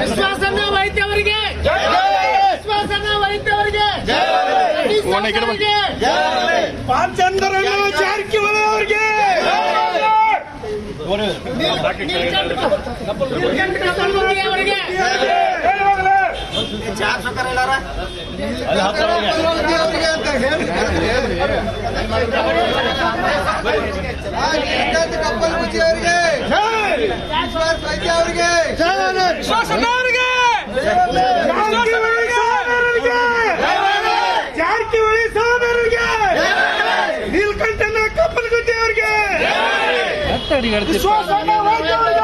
ವಿಶ್ವಾಸನ ವೈದ್ಯವರಿಗೆ ವಿಶ್ವಾಸನ ವೈದ್ಯವರಿಗೆ ಪಾಂಚಂದ್ರನ ಜಾರಕಿಹೊಳಿ ಅವರಿಗೆ ಅವರಿಗೆ. ಕಪ್ಪಲ್ ಬುಚ್ಚಿ ಅವರಿಗೆ ವಿಶ್ವಾಸ್ ವೈದ್ಯ ಅವರಿಗೆ ಜಾರಕಿಹೊಳಿ ಸಹೋದರರಿಗೆ ನೀಲ್ಕಂಠನ ನೀಲಕಂಠನ ಕಪ್ಪಲಗುತ್ತಿ ಅವರಿಗೆ ವಿಶ್ವಾಸ ಅವರಿಗೆ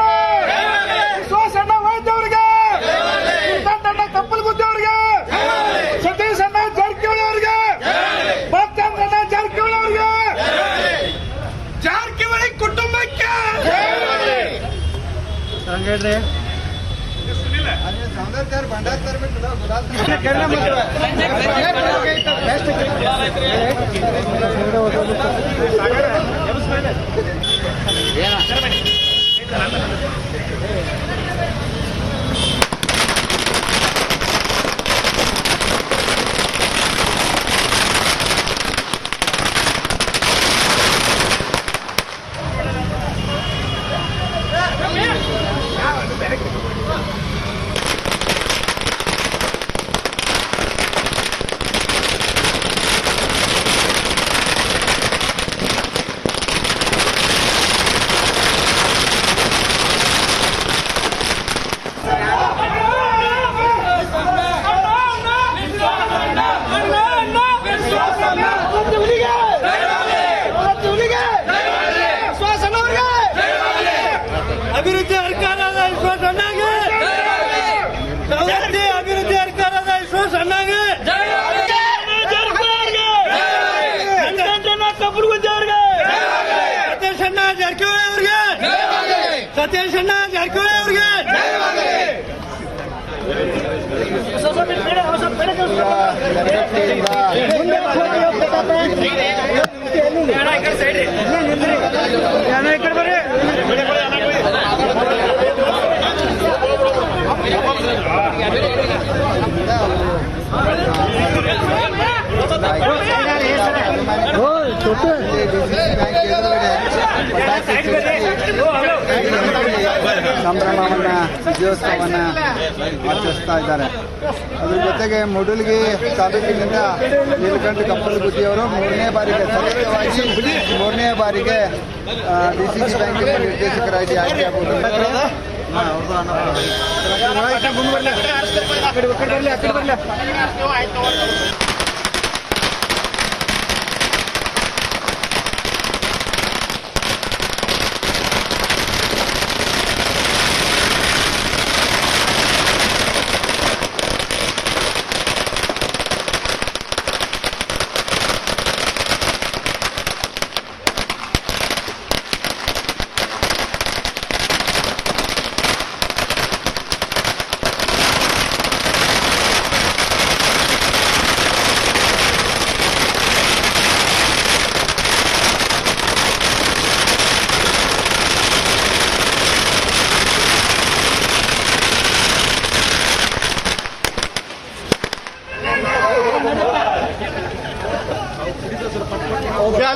ಸೌಂದರ್ಯ ಭಂಡಾರ ತರ್ಬಿಟ್ಟು ಗುಲಾಬ್ ಅಭಿವೃದ್ಧಿ ಸರ್ಕಾರದ ವಿಶ್ವಾಸಣ್ಣಗೆ ಸವಲತ್ತಿ ಅಭಿವೃದ್ಧಿ ಸರ್ಕಾರದ ವಿಶ್ವಾಸಣ್ಣಗೆ ಕಬ್ಬುರ್ಗುದ್ದಿ ಅವ್ರಿಗೆ ಸತೀಶ್ ಸಂಭ್ರಮವನ್ನ, ವಿಜಯೋತ್ಸವವನ್ನ ಆಚರಿಸ್ತಾ ಇದ್ದಾರೆ. ಅದ್ರ ಜೊತೆಗೆ ಮುಡುಲ್ಗಿ ತಾಲೂಕಿನಿಂದ ನೀಲಕಂಠ ಕಪ್ಪಲ್ ಬುದ್ಧಿಯವರು ಮೂರನೇ ಬಾರಿಗೆ ಸತತವಾಗಿ, ಮೂರನೇ ಬಾರಿಗೆ ಡಿ ಸಿ ಸಿ ಬ್ಯಾಂಕಿನ ನಿರ್ದೇಶಕರಾಗಿ ಆಯ್ಕೆಯಾಗುವುದು ಅವ್ರದ್ದು ಅನ್ನ-